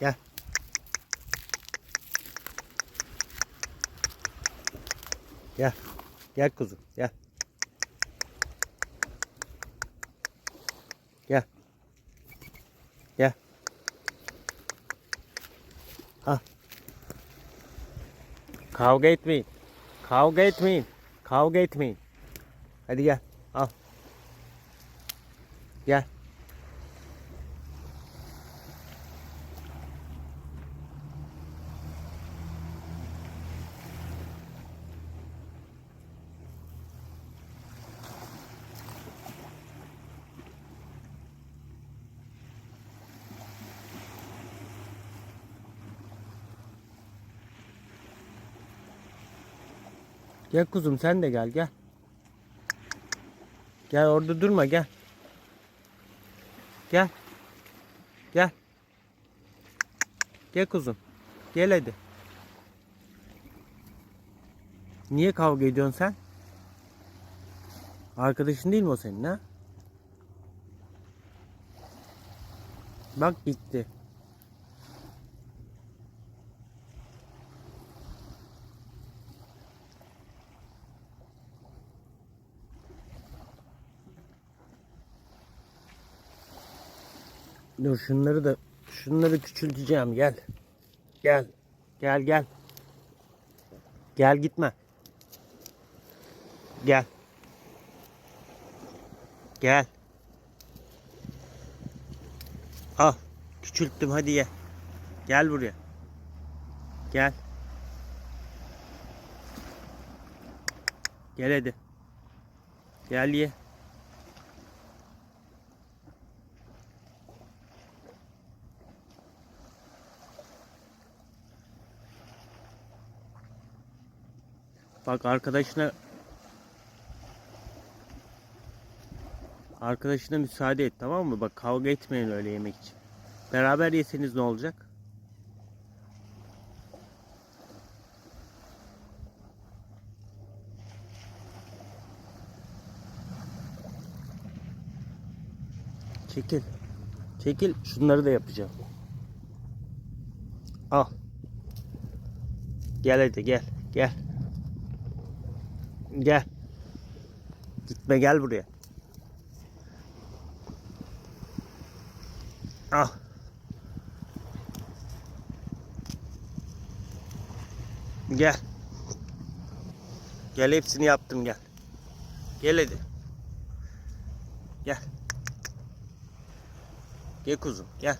Gel. Gel. Gel kuzum. Gel. Gel. Gel. Ha. Kavga etmeyin. Kavga etmeyin. Kavga etmeyin. Hadi gel. Al. Gel. Gel kuzum sen de gel gel. Gel orada durma gel. Gel. Gel. Gel kuzum. Gel hadi. Niye kavga ediyorsun sen? Arkadaşın değil mi o senin ha? Bak gitti. Dur şunları da şunları küçülteceğim gel. Gel. Gel gel. Gel gitme. Gel. Gel. Al. Küçülttüm hadi ye. Gel buraya. Gel. Gel hadi. Gel ye. Bak arkadaşına Arkadaşına müsaade et tamam mı? Bak kavga etmeyin öyle yemek için. Beraber yeseniz ne olacak? Çekil. Çekil. Şunları da yapacağım. Al. Gel hadi gel. Gel. Gel. Gitme gel buraya. Al. Gel. Gel hepsini yaptım gel. Gel hadi. Gel. Gel kuzum gel.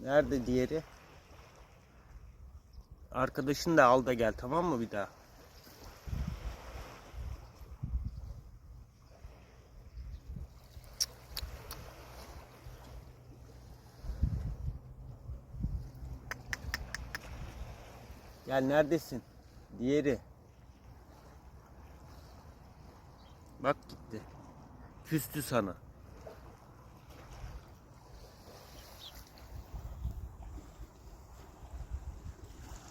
Nerede diğeri? Arkadaşını da al da gel tamam mı bir daha? Gel neredesin? Diğeri. Bak gitti. Küstü sana.